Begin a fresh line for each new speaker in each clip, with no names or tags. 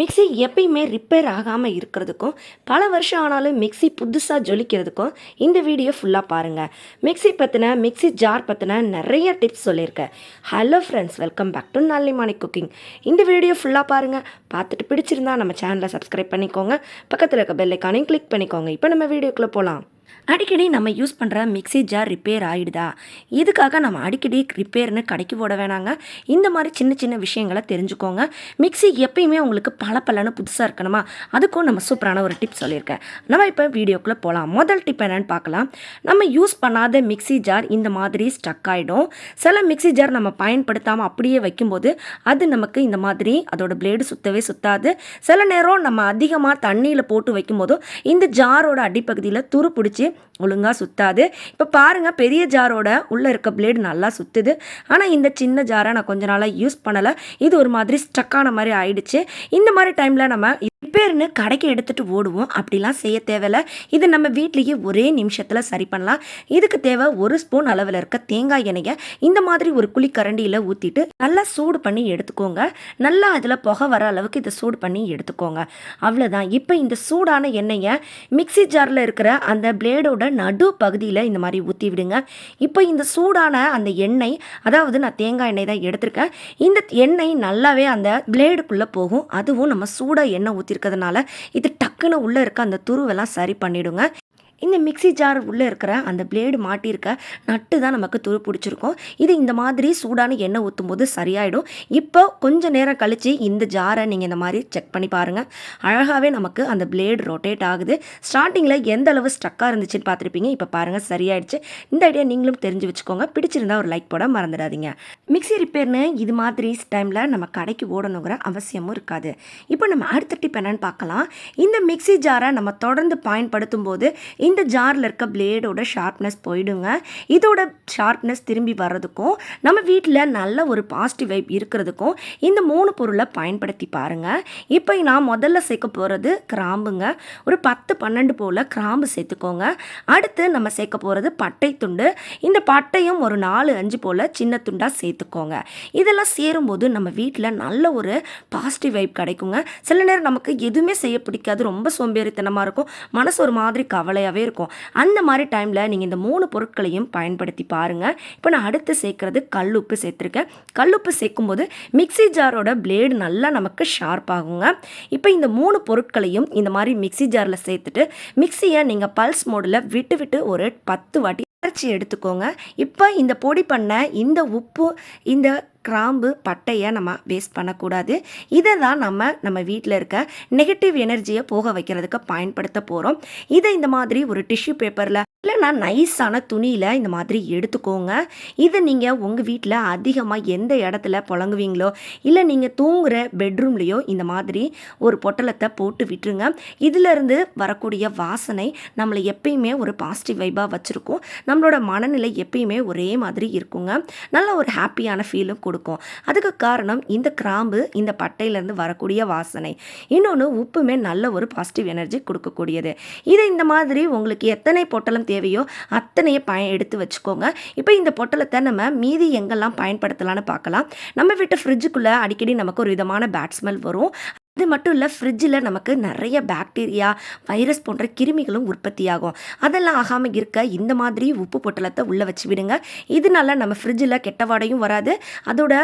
Mixie எப்பயுமே repair ஆகாமல் இருக்கிறதுக்கும் பல வருஷம் ஆனாலும் மிக்ஸி புதுசாக ஜொலிக்கிறதுக்கும் இந்த வீடியோ ஃபுல்லாக பாருங்கள் மிக்ஸி பற்றின மிக்ஸி ஜார் பற்றின நிறைய டிப்ஸ் சொல்லியிருக்கேன் hello friends welcome back to Nallimani cooking இந்த வீடியோ ஃபுல்லாக பாருங்கள் பார்த்துட்டு பிடிச்சிருந்தா நம்ம சேனலை சப்ஸ்கிரைப் பண்ணிக்கோங்க. பக்கத்தில் இருக்க பெல்லைக்கானையும் கிளிக் பண்ணிக்கோங்க. இப்போ நம்ம வீடியோக்குள்ளே போகலாம் அடிக்கடி நம்ம யூஸ் பண்ணுற மிக்ஸி ஜார் ரிப்பேர் ஆகிடுதா இதுக்காக நம்ம அடிக்கடி ரிப்பேர்னு கடைக்கு போட வேணாங்க? இந்த மாதிரி சின்ன சின்ன விஷயங்களை தெரிஞ்சுக்கோங்க. மிக்ஸி எப்பயுமே உங்களுக்கு பல பலன்னு புதுசாக இருக்கணுமா? அதுக்கும் நம்ம சூப்பரான ஒரு டிப் சொல்லியிருக்கேன். நம்ம இப்போ வீடியோக்குள்ளே போகலாம் முதல் டிப் என்னென்னு பார்க்கலாம். நம்ம யூஸ் பண்ணாத மிக்ஸி ஜார் இந்த மாதிரி ஸ்டக் ஆகிடும் சில மிக்ஸி ஜார் நம்ம பயன்படுத்தாமல் அப்படியே வைக்கும்போது அது நமக்கு இந்த மாதிரி அதோட பிளேடு சுத்தவே சுத்தாது. சில நேரம் நம்ம அதிகமாக தண்ணியில் போட்டு வைக்கும்போதும் இந்த ஜாரோட அடிப்பகுதியில் துரு பிடிச்சி ஒழுங்காக சுத்தாது. இப்போ பாருங்கள் பெரிய ஜாரோட உள்ளே இருக்க பிளேடு நல்லா சுற்றுது ஆனால் இந்த சின்ன ஜாரை நான் கொஞ்ச நாளாக யூஸ் பண்ணலை. இது ஒரு மாதிரி ஸ்டக்கான மாதிரி ஆயிடுச்சு. இந்த மாதிரி டைமில் நம்ம ரிப்பேர்னு கடைக்கு எடுத்துகிட்டு ஓடுவோம். அப்படிலாம் செய்ய தேவையில்ல. இது நம்ம வீட்லேயே ஒரே நிமிஷத்தில் சரி பண்ணலாம். இதுக்கு தேவை ஒரு ஸ்பூன் அளவில் இருக்க தேங்காய் எண்ணெயை இந்த மாதிரி ஒரு குழி கரண்டியில் ஊற்றிட்டு நல்லா சூடு பண்ணி எடுத்துக்கோங்க. நல்லா அதில் புகை வர அளவுக்கு இதை சூடு பண்ணி எடுத்துக்கோங்க. அவ்வளோதான் இப்போ இந்த சூடான எண்ணெயை மிக்ஸி ஜாரில் இருக்கிற அந்த பிளேடோட நடு பகுதியில் இந்த மாதிரி ஊற்றி விடுங்க. இப்போ இந்த சூடான அந்த எண்ணெய் அதாவது நான் தேங்காய் எண்ணெய் தான் எடுத்திருக்கேன். இந்த எண்ணெய் நல்லாவே அந்த பிளேடுக்குள்ளே போகும். அதுவும் நம்ம சூடாக எண்ணெய் இருக்கிறதுனால இது டக்குன்னு உள்ளே இருக்க அந்த துருவெல்லாம் சரி பண்ணிவிடுங்க இந்த மிக்ஸி ஜார் உள்ளே இருக்கிற அந்த பிளேடு மாட்டியிருக்க நட்டு தான் நமக்கு துரு பிடிச்சிருக்கும். இது இந்த மாதிரி சூடான எண்ணெய் ஊற்றும் போது சரியாயிடும். இப்போ கொஞ்சம் நேரம் கழித்து இந்த ஜாரை நீங்கள் இந்த மாதிரி செக் பண்ணி பாருங்கள் அழகாகவே நமக்கு அந்த பிளேடு ரொட்டேட் ஆகுது. ஸ்டார்டிங்கில் எந்த அளவு ஸ்டக்காக இருந்துச்சுன்னு பார்த்துருப்பீங்க. இப்போ பாருங்கள் சரியாயிடுச்சு. இந்த ஐடியா நீங்களும் தெரிஞ்சு வச்சுக்கோங்க. பிடிச்சிருந்தா ஒரு லைக் போட மறந்துடாதீங்க. மிக்ஸி ரிப்பேர்னு இது மாதிரி டைமில் நம்ம கடைக்கு ஓடணுங்கிற அவசியமும் இருக்காது. இப்போ நம்ம அடுத்த டிப் என்னன்னு பார்க்கலாம். இந்த மிக்ஸி ஜாரை நம்ம தொடர்ந்து பயன்படுத்தும் போது இந்த ஜாரில் இருக்க பிளேடோட ஷார்ப்னஸ் போயிடுங்க. இதோட ஷார்ப்னஸ் திரும்பி வர்றதுக்கும் நம்ம வீட்டில் நல்ல ஒரு பாசிட்டிவ் வைப் இருக்கிறதுக்கும் இந்த மூணு பொருளை பயன்படுத்தி பாருங்கள் இப்போ நான் முதல்ல சேர்க்க போகிறது கிராம்புங்க. ஒரு பத்து பன்னெண்டு போல் கிராம்பு சேர்த்துக்கோங்க. அடுத்து நம்ம சேர்க்க போகிறது பட்டை துண்டு. இந்த பட்டையும் ஒரு நாலு அஞ்சு போல் சின்ன துண்டாக சேர்த்துக்கோங்க. இதெல்லாம் சேரும்போது நம்ம வீட்டில் நல்ல ஒரு பாசிட்டிவ் வைப் கிடைக்குங்க. சில நேரம் நமக்கு எதுவுமே செய்ய பிடிக்காது. ரொம்ப சோம்பேறித்தனமாக இருக்கும். மனசு ஒரு மாதிரி கவலையாக கவலையாகவே இருக்கும். அந்த மாதிரி டைமில் நீங்கள் இந்த மூணு பொருட்களையும் பயன்படுத்தி பாருங்கள் இப்போ நான் அடுத்து சேர்க்குறது கல்லுப்பு சேர்த்துருக்கேன். கல்லுப்பு சேர்க்கும்போது மிக்ஸி ஜாரோட பிளேடு நல்லா நமக்கு ஷார்ப் ஆகுங்க. இப்போ இந்த மூணு பொருட்களையும் இந்த மாதிரி மிக்ஸி ஜாரில் சேர்த்துட்டு மிக்ஸியை நீங்கள் பல்ஸ் மோடில் விட்டு விட்டு ஒரு பத்து வாட்டி அரைச்சி எடுத்துக்கோங்க. இப்போ இந்த பொடி பண்ண இந்த உப்பு இந்த கிராம்பு பட்டையை நம்ம வேஸ்ட் பண்ணக்கூடாது. இதை தான் நம்ம நம்ம வீட்டில் இருக்க நெகட்டிவ் எனர்ஜியை போக வைக்கிறதுக்கு பயன்படுத்த போகிறோம் இதை இந்த மாதிரி ஒரு டிஷ்யூ பேப்பரில் இல்லைனா நைஸான துணியில் இந்த மாதிரி எடுத்துக்கோங்க. இதை நீங்கள் உங்கள் வீட்டில் அதிகமாக எந்த இடத்துல புழங்குவீங்களோ இல்லை நீங்கள் தூங்குகிற பெட்ரூம்லேயோ இந்த மாதிரி ஒரு பொட்டலத்தை போட்டு விட்டுருங்க. இதிலிருந்து வரக்கூடிய வாசனை நம்மளை எப்பயுமே ஒரு பாசிட்டிவ் வைபாக வச்சுருக்கோம். நம்மளோட மனநிலை எப்பயுமே ஒரே மாதிரி இருக்குங்க. நல்ல ஒரு ஹாப்பியான ஃபீலும் கொடுக்கும். அதுக்கு காரணம் இந்த கிராம்பு இந்த பட்டையிலேருந்து வரக்கூடிய வாசனை. இன்னொன்று உப்புமே நல்ல ஒரு பாசிட்டிவ் எனர்ஜி கொடுக்கக்கூடியது. இதை இந்த மாதிரி உங்களுக்கு எத்தனை பொட்டலம் தேவையோ அத்தனையை பய எடுத்து வச்சுக்கோங்க. இப்போ இந்த பொட்டலத்தை நம்ம மீதி எங்கெல்லாம் பயன்படுத்தலாம்னு பார்க்கலாம். நம்ம வீட்டு ஃப்ரிட்ஜுக்குள்ளே அடிக்கடி நமக்கு ஒரு விதமான பேட் ஸ்மெல் வரும். இது மட்டும் இல்லை ஃப்ரிட்ஜில் நமக்கு நிறைய பாக்டீரியா வைரஸ் போன்ற கிருமிகளும் உற்பத்தியாகும். அதெல்லாம் ஆகாமல் இருக்க இந்த மாதிரி உப்பு பொட்டலத்தை உள்ளே வச்சு விடுங்க. இதனால நம்ம ஃப்ரிட்ஜில் கெட்ட வாடையும் வராது. அதோட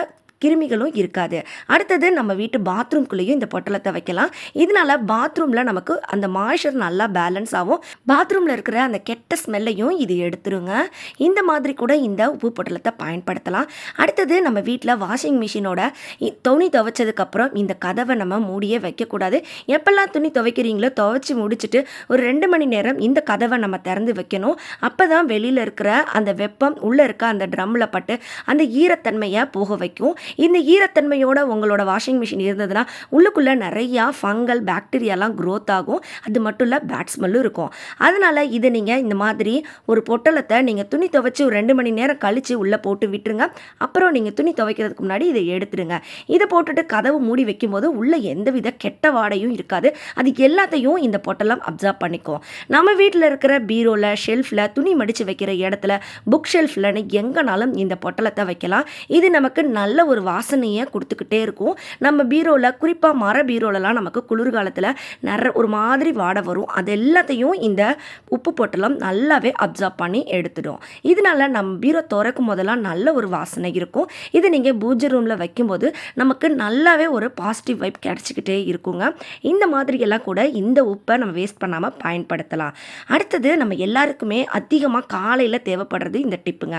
கிருமிகளும் இருக்காது. அடுத்தது நம்ம வீட்டு பாத்ரூம்குள்ளேயும் இந்த பொட்டலத்தை வைக்கலாம். இதனால பாத்ரூமில் நமக்கு அந்த மாய்ச்சர் நல்லா பேலன்ஸ் ஆகும். பாத்ரூமில் இருக்கிற அந்த கெட்ட ஸ்மெல்லையும் இது எடுத்துருங்க. இந்த மாதிரி கூட இந்த உப்பு பொட்டலத்தை பயன்படுத்தலாம். அடுத்தது நம்ம வீட்டில் வாஷிங் மிஷினோட இ- துணி துவைச்சதுக்கப்புறம் இந்த கதவை நம்ம மூடியே வைக்கக்கூடாது. எப்பெல்லாம் துணி துவைக்கிறீங்களோ துவைச்சி முடிச்சுட்டு ஒரு ரெண்டு மணி நேரம் இந்த கதவை நம்ம திறந்து வைக்கணும். அப்போ தான் வெளியில் இருக்கிற அந்த வெப்பம் உள்ளே இருக்க அந்த ட்ரம்மில் பட்டு அந்த ஈரத்தன்மையை போக வைக்கும். இந்த ஈரத்தன்மையோட உங்களோட வாஷிங் மிஷின் இருந்ததுன்னா உள்ளுக்குள்ளே நிறையா ஃபங்கல் பாக்டீரியாலாம் க்ரோத் ஆகும். அது மட்டும் இல்லை பேட் ஸ்மெல்லும் இருக்கும். அதனால் இதை நீங்கள் இந்த மாதிரி ஒரு பொட்டலத்தை நீங்கள் துணி துவைச்சி ஒரு ரெண்டு மணி நேரம் கழித்து உள்ளே போட்டு விட்டுருங்க. அப்புறம் நீங்கள் துணி துவைக்கிறதுக்கு முன்னாடி இதை எடுத்துடுங்க இதை போட்டுட்டு கதவு மூடி வைக்கும்போது உள்ளே எந்தவித கெட்ட வாடையும் இருக்காது. அது எல்லாத்தையும் இந்த பொட்டலம் அப்சர்வ் பண்ணிக்கும். நம்ம வீட்டில் இருக்கிற பீரோவில் ஷெல்ஃபில் துணி மடித்து வைக்கிற இடத்துல புக் ஷெல்ஃப்லன்னு எங்கேனாலும் இந்த பொட்டலத்தை வைக்கலாம். இது நமக்கு நல்ல ஒரு வாசனையை கொடுத்துக்கிட்டே இருக்கும். நம்ம பீரோவில் குறிப்பாக மர பீரோலலாம் நமக்கு குளிர்காலத்தில் நிற ஒரு மாதிரி வாடை வரும். அது எல்லாத்தையும் இந்த உப்பு பொட்டலம் நல்லாவே அப்சர்வ் பண்ணி எடுத்துடும். இதனால நம்ம பீரோ திறக்கும் போதெல்லாம் நல்ல ஒரு வாசனை இருக்கும். இது நீங்கள் பூஜை ரூமில் வைக்கும்போது நமக்கு நல்லாவே ஒரு பாசிட்டிவ் வைப் கிடச்சிக்கிட்டே இருக்குங்க. இந்த மாதிரியெல்லாம் கூட இந்த உப்பை நம்ம வேஸ்ட் பண்ணாமல் பயன்படுத்தலாம். அடுத்தது நம்ம எல்லாருக்குமே அதிகமாக காலையில் தேவைப்படுறது இந்த டிப்புங்க.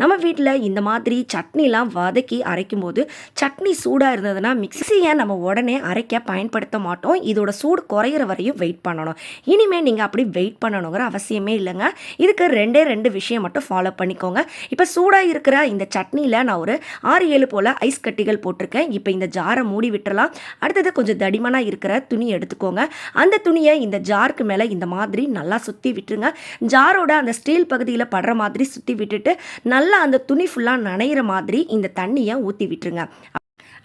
நம்ம வீட்டில் இந்த மாதிரி சட்னிலாம் வதக்கி அரைக்கும் போது சட்னி சூடாக இருந்ததுன்னா மிக்சியை நம்ம உடனே அரைக்க பயன்படுத்த மாட்டோம். இதோட சூடு குறையிற வரையும் வெயிட் பண்ணணும். இனிமேல் நீங்கள் அப்படி வெயிட் பண்ணணுங்கிற அவசியமே இல்லைங்க. இதுக்கு ரெண்டே ரெண்டு விஷயம் மட்டும் ஃபாலோ பண்ணிக்கோங்க. இப்போ சூடாக இருக்கிற இந்த சட்னியில் நான் ஒரு ஆறு ஏழு போல் ஐஸ் கட்டிகள் போட்டிருக்கேன். இப்போ இந்த ஜாரை மூடி விட்டுறலாம். அடுத்தது கொஞ்சம் தடிமனாக இருக்கிற துணி எடுத்துக்கோங்க. அந்த துணியை இந்த ஜாருக்கு மேலே இந்த மாதிரி நல்லா சுற்றி விட்டுருங்க. ஜாரோட அந்த ஸ்டீல் பகுதியில் படுற மாதிரி சுற்றி விட்டுட்டு நல்லா அந்த துணி ஃபுல்லாக நனையிற மாதிரி இந்த தண்ணியை ஊற்றி விட்டுருங்க.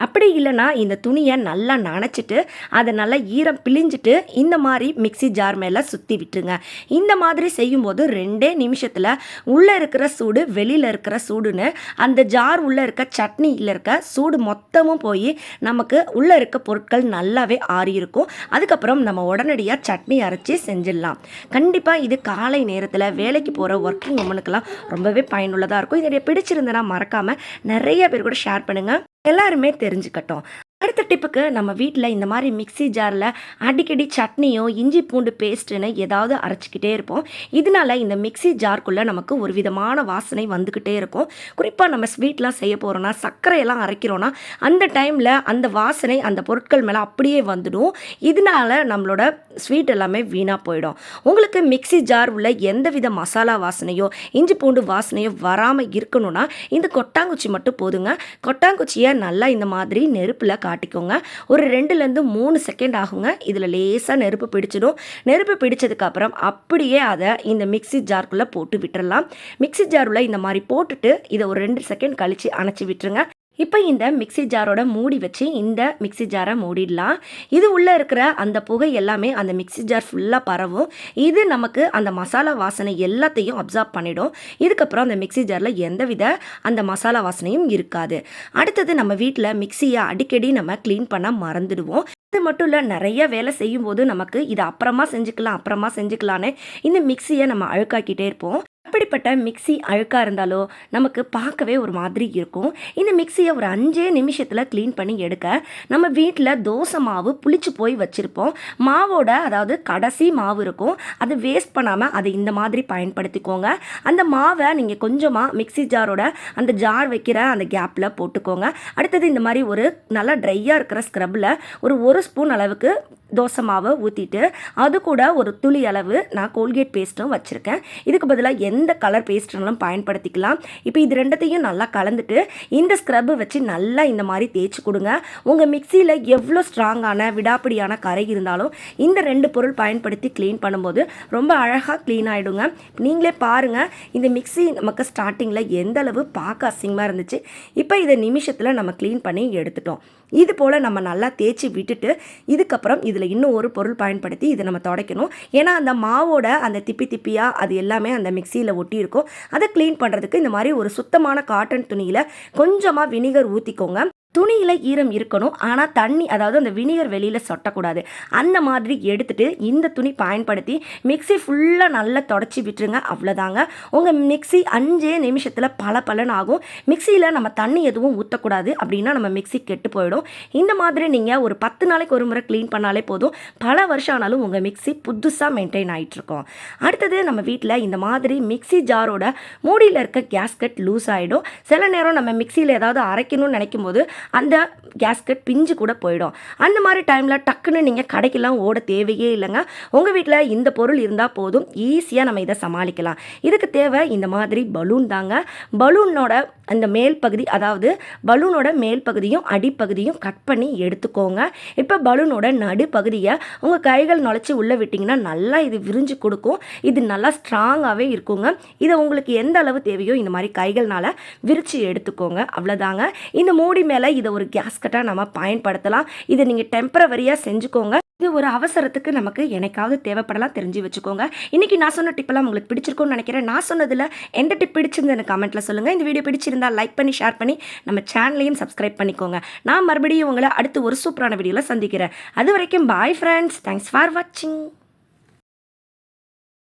அப்படி இல்லைன்னா இந்த துணியை நல்லா நனைச்சிட்டு அதை நல்லா ஈரம் பிழிஞ்சிட்டு இந்த மாதிரி மிக்ஸி ஜார் மேலே சுற்றி விட்டுருங்க. இந்த மாதிரி செய்யும்போது ரெண்டே நிமிஷத்தில் உள்ளே இருக்கிற சூடு வெளியில் இருக்கிற சூடுன்னு அந்த ஜார் உள்ளே இருக்க சட்னியில் இருக்க சூடு மொத்தமும் போய் நமக்கு உள்ளே இருக்க பொருட்கள் நல்லாவே ஆறி இருக்கும் அதுக்கப்புறம் நம்ம உடனடியாக சட்னி அரைச்சி செஞ்சிடலாம். கண்டிப்பாக இது காலை நேரத்தில் வேலைக்கு போகிற ஒர்க்கிங் உமனுக்கெல்லாம் ரொம்பவே பயனுள்ளதாக இருக்கும். இதனுடைய பிடிச்சிருந்தனா மறக்காமல் நிறைய பேர் கூட ஷேர் பண்ணுங்கள் எல்லாருமே தெரிஞ்சுக்கட்டும். அடுத்த டிப்புக்கு நம்ம வீட்டில் இந்த மாதிரி மிக்ஸி ஜாரில் அடிக்கடி சட்னியோ இஞ்சி பூண்டு பேஸ்ட்டுன்னு ஏதாவது அரைச்சிக்கிட்டே இருப்போம். இதனால இந்த மிக்ஸி ஜார்க்குள்ளே நமக்கு ஒரு விதமான வாசனை வந்துக்கிட்டே இருக்கும். குறிப்பாக நம்ம ஸ்வீட்லாம் செய்ய போகிறோன்னா சர்க்கரையெல்லாம் அரைக்கிறோன்னா அந்த டைமில் அந்த வாசனை அந்த பொருட்கள் மேலே அப்படியே வந்துடும். இதனால நம்மளோட ஸ்வீட் எல்லாமே வீணாக போயிடும். உங்களுக்கு மிக்சி ஜார் உள்ள எந்த வித மசாலா வாசனையோ இஞ்சி பூண்டு வாசனையோ வராமல் இருக்கணும்னா இந்த கொட்டாங்குச்சி மட்டும் போதுங்க. கொட்டாங்குச்சியை நல்லா இந்த மாதிரி நெருப்பில் காட்டிக்கோங்க. ஒரு ரெண்டுலேருந்து மூணு செகண்ட் ஆகுங்க. இதில் லேசாக நெருப்பு பிடிச்சிடும். நெருப்பு பிடிச்சதுக்கப்புறம் அப்படியே அதை இந்த மிக்ஸி ஜார்க்குள்ளே போட்டு விட்டுறலாம். மிக்ஸி ஜாருள்ள இந்த மாதிரி போட்டுட்டு இதை ஒரு ரெண்டு செகண்ட் கழித்து அணைச்சி விட்டுருங்க. இப்போ இந்த மிக்ஸி ஜாரோட மூடி வச்சு இந்த மிக்ஸி ஜாரை மூடிடலாம். இது உள்ளே இருக்கிற அந்த புகை எல்லாமே அந்த மிக்ஸி ஜார் ஃபுல்லாக பரவும். இது நமக்கு அந்த மசாலா வாசனை எல்லாத்தையும் அப்சார்ப் பண்ணிடும். இதுக்கப்புறம் அந்த மிக்ஸி ஜாரில் எந்தவித அந்த மசாலா வாசனையும் இருக்காது. அடுத்தது நம்ம வீட்டில் மிக்ஸியை அடிக்கடி நம்ம க்ளீன் பண்ண மறந்துடுவோம். இது மட்டும் இல்லை நிறைய வேலை செய்யும்போது நமக்கு இது அப்புறமா செஞ்சுக்கலாம் அப்புறமா செஞ்சுக்கலான்னு இந்த மிக்சியை நம்ம அழுக்காக்கிட்டே இருப்போம். எப்படிப்பட்ட மிக்ஸி அழுக்காக இருந்தாலோ நமக்கு பார்க்கவே ஒரு மாதிரி இருக்கும். இந்த மிக்சியை ஒரு அஞ்சே நிமிஷத்தில் க்ளீன் பண்ணி எடுக்க நம்ம வீட்டில் தோசை மாவு புளிச்சு போய் வச்சுருப்போம். மாவோட அதாவது கடைசி மாவு இருக்கும். அது வேஸ்ட் பண்ணாமல் அதை இந்த மாதிரி பயன்படுத்திக்கோங்க. அந்த மாவை நீங்கள் கொஞ்சமாக மிக்ஸி ஜாரோட அந்த ஜார் வைக்கிற அந்த கேப்பில் போட்டுக்கோங்க. அடுத்தது இந்த மாதிரி ஒரு நல்லா ட்ரையாக இருக்கிற ஸ்க்ரப்பில் ஒரு ஒரு ஸ்பூன் அளவுக்கு தோசை மாவை ஊற்றிட்டு அது கூட ஒரு துளி அளவு நான் கோல்கேட் பேஸ்ட்டும் வச்சுருக்கேன். இதுக்கு பதிலாக எந்த கலர் பேஸ்ட்னாலும் பயன்படுத்திக்கலாம். இப்போ இது ரெண்டத்தையும் நல்லா கலந்துட்டு இந்த ஸ்க்ரப்பு வச்சு நல்லா இந்த மாதிரி தேய்ச்சி கொடுங்க. உங்கள் மிக்சியில் எவ்வளோ ஸ்ட்ராங்கான விடாப்பிடியான கரை இருந்தாலும் இந்த ரெண்டு பொருள் பயன்படுத்தி க்ளீன் பண்ணும்போது ரொம்ப அழகாக க்ளீன் ஆகிடுங்க நீங்களே பாருங்கள் இந்த மிக்ஸி நமக்கு ஸ்டார்டிங்கில் எந்த அளவு பார்க்க அசிங்கமாக இருந்துச்சு. இப்போ இதை நிமிஷத்தில் நம்ம க்ளீன் பண்ணி எடுத்துட்டோம். இது போல் நம்ம நல்லா தேய்ச்சி விட்டுட்டு இதுக்கப்புறம் இதில் இன்னும் ஒரு பொருள் பயன்படுத்தி இதை நம்ம துடைக்கணும். ஏன்னா அந்த மாவோட அந்த திப்பி திப்பியாக அது எல்லாமே அந்த மிக்சியில் ஒட்டி இருக்கும் அதை க்ளீன் பண்ணுறதுக்கு இந்த மாதிரி ஒரு சுத்தமான காட்டன் துணியில் கொஞ்சமாக வினிகர் ஊற்றிக்கோங்க துணியில் ஈரம் இருக்கணும். ஆனால் தண்ணி அதாவது அந்த வினிகர் வெளியில் சொட்டக்கூடாது. அந்த மாதிரி எடுத்துட்டு இந்த துணி பயன்படுத்தி மிக்ஸி ஃபுல்லாக நல்லா தொடச்சி விட்டுருங்க. அவ்வளோதாங்க உங்கள் மிக்ஸி அஞ்சே நிமிஷத்தில் பல பலன் ஆகும் மிக்சியில் நம்ம தண்ணி எதுவும் ஊற்றக்கூடாது அப்படின்னா நம்ம மிக்ஸி கெட்டு போயிடும். இந்த மாதிரி நீங்கள் ஒரு பத்து நாளைக்கு ஒரு முறை க்ளீன் பண்ணாலே போதும். பல வருஷம் ஆனாலும் உங்கள் மிக்ஸி புதுசாக மெயின்டைன் ஆகிட்ருக்கோம் அடுத்தது நம்ம வீட்டில் இந்த மாதிரி மிக்ஸி ஜாரோட மூடியில் இருக்க கேஸ்கட் லூஸ் ஆகிடும் சில நேரம் நம்ம மிக்சியில் ஏதாவது அரைக்கணும்னு நினைக்கும் போது அந்த கேஸ்கட் பிஞ்சு கூட போயிடும். அந்த மாதிரி டைமில் டக்குன்னு நீங்கள் கடைக்கெல்லாம் ஓட தேவையே இல்லைங்க. உங்கள் வீட்டில் இந்த பொருள் இருந்தால் போதும். ஈஸியாக நம்ம இதை சமாளிக்கலாம். இதுக்கு தேவை இந்த மாதிரி பலூன் தாங்க. பலூனோட அந்த மேல் பகுதி அதாவது பலூனோட மேல் பகுதியும் அடிப்பகுதியும் கட் பண்ணி எடுத்துக்கோங்க. இப்போ பலூனோட நடுப்பகுதியை உங்கள் கைகள் நுழைச்சி உள்ளே விட்டிங்கன்னா நல்லா இது விரிஞ்சு கொடுக்கும். இது நல்லா ஸ்ட்ராங்காகவே இருக்குங்க. இதை உங்களுக்கு எந்த அளவு தேவையோ இந்த மாதிரி கைகள்னால விரித்து எடுத்துக்கோங்க. அவ்வளோதாங்க இந்த மூடி மேலே இதை ஒரு கேஸ்கட்டாக நம்ம பயன்படுத்தலாம். இதை நீங்கள் டெம்பரவரியாக செஞ்சுக்கோங்க. இது ஒரு அவசரத்துக்கு நமக்கு எனக்காவது தேவைப்படலாம் தெரிஞ்சு வச்சுக்கோங்க. இன்றைக்கி நான் சொன்ன டிப்பெல்லாம் உங்களுக்கு பிடிச்சிருக்கும்னு நினைக்கிறேன். நான் சொன்னதில் எந்த டிப் பிடிச்சிருந்தது கமெண்ட்டில் சொல்லுங்கள் இந்த வீடியோ பிடிச்சிருந்தா லைக் பண்ணி ஷேர் பண்ணி நம்ம சேனலையும் சப்ஸ்கிரைப் பண்ணிக்கோங்க. நான் மறுபடியும் உங்களை அடுத்து ஒரு சூப்பரான வீடியோவில் சந்திக்கிறேன். அது வரைக்கும் பாய் ஃப்ரெண்ட்ஸ் தேங்க்ஸ் ஃபார் வாட்சிங்